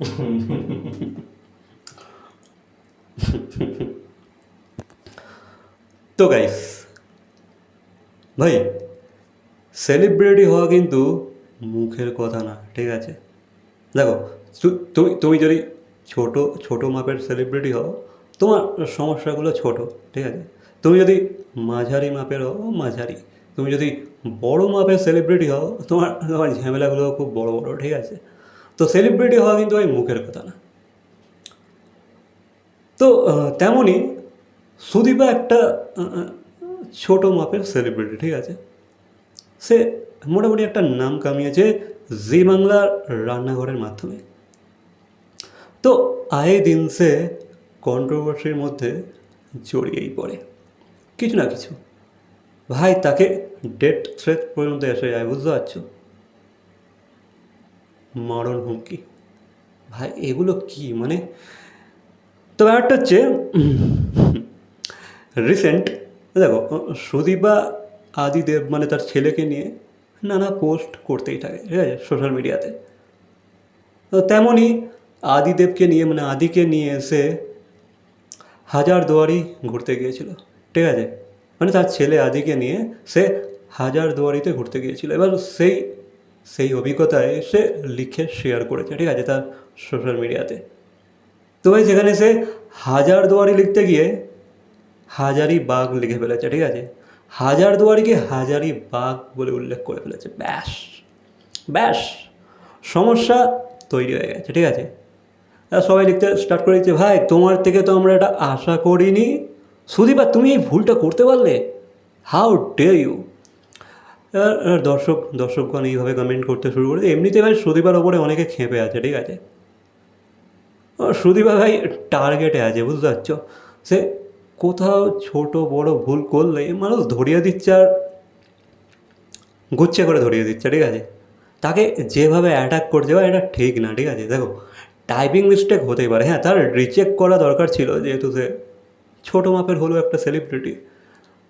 তো গাইস ভাই সেলিব্রিটি হওয়া কিন্তু মুখের কথা না, ঠিক আছে? দেখো তুমি তুমি যদি ছোট ছোট মাপের সেলিব্রিটি হও, তোমার সমস্যাগুলো ছোট, ঠিক আছে? তুমি যদি মাঝারি মাপের হও, মাঝারি। তুমি যদি বড় মাপের সেলিব্রিটি হও, তোমার তোমার ঝামেলাগুলো খুব বড় বড়, ঠিক আছে? তো সেলিব্রিটি হওয়া কিন্তু ওই মুখের কথা না। তো তেমনই সুদীপা একটা ছোট মাপের সেলিব্রিটি ঠিক আছে? সে মোটামুটি একটা নাম কামিয়েছে জি বাংলার রান্নাঘরের মাধ্যমে। তো আয়ে দিন সে কন্ট্রোভার্সির মধ্যে জড়িয়েই পড়ে। কিছু না কিছু। ভাই, তাকে ডেট থ্রেট পর্যন্ত এসে যায়, বুঝতে পারছ? মরণ হুমকি। ভাই, এগুলো কি? মানে তো ব্যাপারটা হচ্ছে রিসেন্ট দেখো, সুদীপা আদিদেব মানে তার ছেলেকে নিয়ে নানা পোস্ট করতেই থাকে, ঠিক আছে সোশ্যাল মিডিয়াতে তো। তেমনই আদিদেবকে নিয়ে মানে আদিকে নিয়ে এসে হাজার দুয়ারি ঘুরতে গিয়েছিল, ঠিক আছে? মানে তার ছেলে আদিকে নিয়ে সে হাজার দুয়ারিতে ঘুরতে গিয়েছিল। এবার সেই সেই অভিজ্ঞতায় সে লিখে শেয়ার করেছে, ঠিক আছে, তার সোশ্যাল মিডিয়াতে তো। ভাই সেখানে সে হাজার দুয়ারি লিখতে গিয়ে হাজারি বাঘ লিখে ফেলেছে, ঠিক আছে? হাজার দুয়ারিকে হাজারি বাঘ বলে উল্লেখ করে ফেলেছে, ব্যাস। ব্যাস। সমস্যা তৈরি হয়ে গেছে, ঠিক আছে? সবাই লিখতে স্টার্ট করে দিচ্ছে, ভাই, তোমার থেকে তো আমরা এটা আশা করিনি। সুদীপা তুমি এই ভুলটা করতে পারলে? হাউ ডে ইউ দর্শক, দর্শকগণ এইভাবে কমেন্ট করতে শুরু করে এমনিতে ভাই সুদীপার ওপরে অনেকে খেপে আছে, ঠিক আছে? সুদীপা ভাই টার্গেটে আছে, বুঝতে পারছ? সে কোথাও ছোট, বড় ভুল করলে মানুষ ধরিয়ে দিচ্ছে আর গুচ্ছে করে ধরিয়ে দিচ্ছে, ঠিক আছে? তাকে যেভাবে অ্যাটাক করছে বা এটা ঠিক না, ঠিক আছে? দেখো টাইপিং মিস্টেক হতেই পারে। হ্যাঁ তার রিচেক করা দরকার ছিল, যেহেতু সে ছোটো মাপের হলো একটা সেলিব্রিটি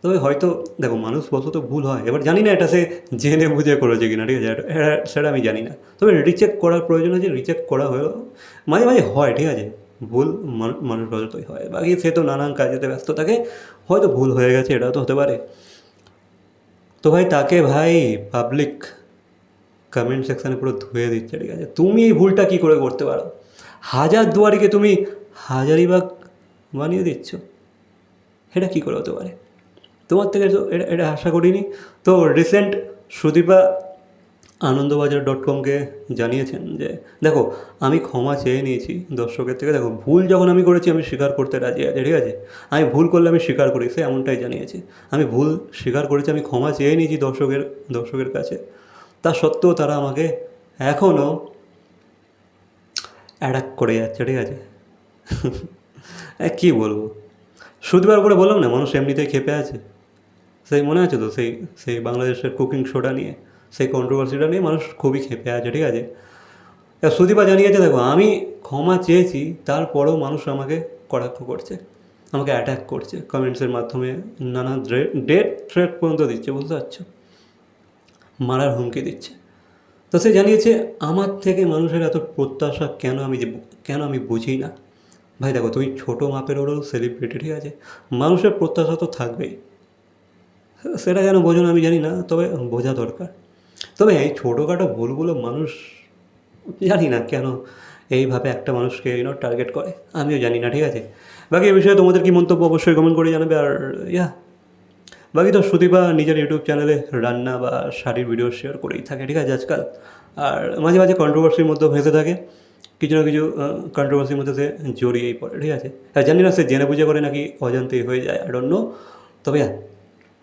তবে হয়তো, দেখো, মানুষ বশত ভুল হয়। এবার জানি না এটা সে জেনে বুঝে করেছে কিনা, ঠিক আছে? এটা- এটা, সেটা আমি জানি না। তবে রিচেক করার প্রয়োজন আছে রিচেক করা হলো মাঝে মাঝে হয়, ঠিক আছে? ভুল মানু- মানুষ বশতই হয়। বাকি সে তো নানান কাজেতে ব্যস্ত থাকে, হয়তো ভুল হয়ে গেছে, এটাও তো হতে পারে। তো ভাই, তাকে ভাই পাবলিক কমেন্ট সেকশানে পুরো ধুয়ে দিচ্ছে, ঠিক আছে? তুমি এই ভুলটা কী করে করতে পারো? হাজার দুয়ারিকে তুমি হাজারিবাগ বানিয়ে দিচ্ছ? এটা কী করে হতে পারে? তোমার থেকে তো এটা এটা আশা করিনি। তো রিসেন্ট সুদীপা আনন্দবাজার ডট কমকে জানিয়েছেন যে, দেখো, আমি ক্ষমা চেয়ে নিয়েছি দর্শকের থেকে। দেখো, ভুল যখন আমি করেছি, আমি স্বীকার করতে রাজি আছি, ঠিক আছে? আমি ভুল করলে আমি স্বীকার করি, সে এমনটাই জানিয়েছে। আমি ভুল স্বীকার করেছি, আমি ক্ষমা চেয়ে নিয়েছি দর্শকের দর্শকের কাছে। তা সত্ত্বেও তারা আমাকে এখনও অ্যাটাক করে যাচ্ছে, ঠিক আছে? কী বলব? শুধুবার করে বললাম না, মানুষ এমনিতেই খেপে আছে। সেই মনে আছে তো? সেই সেই বাংলাদেশের কুকিং শোটা নিয়ে, সেই কন্ট্রোভার্সিটা নিয়ে মানুষ খুবই খেপে আছে, ঠিক আছে? সুদীপা জানিয়েছে, দেখো, আমি ক্ষমা চেয়েছি, তারপরেও মানুষ আমাকে কটাক্ষ করছে, আমাকে অ্যাটাক করছে কমেন্টসের মাধ্যমে নানা ডেট থ্রেট পর্যন্ত দিচ্ছে, বুঝতে পারছ? মারার হুমকি দিচ্ছে। তো সে জানিয়েছে, আমার থেকে মানুষের এত প্রত্যাশা কেন আমি যে, কেন আমি বুঝি না? ভাই দেখো, তুমি ছোটো মাপের ওরও সেলিব্রিটি ঠিক আছে? মানুষের প্রত্যাশা তো থাকবেই। সেটা কেন বোঝো না, আমি জানি না, তবে বোঝা দরকার। তবে এই ছোটোখাটো ভুলগুলো মানুষ জানি না কেন এইভাবে একটা মানুষকে ইউনো টার্গেট করে, আমিও জানি না, ঠিক আছে? বাকি এ বিষয়ে তোমাদের কি মন্তব্য অবশ্যই কমেন্ট করে জানাবে, আর ইয়া। বাকি তো সুদীপা নিজের ইউটিউব চ্যানেলে রান্না বা শাড়ির ভিডিও শেয়ার করেই থাকে, ঠিক আছে, আজকাল। আর মাঝে মাঝে কন্ট্রোভার্সির মধ্যে ভেসে থাকে, কিছু না কিছু কন্ট্রোভার্সির মধ্যে সে জড়িয়েই পড়ে, ঠিক আছে? জানি না সে জেনে বুঝে করে নাকি অজান্তেই হয়ে যায় আর অন্য তবে হ্যাঁ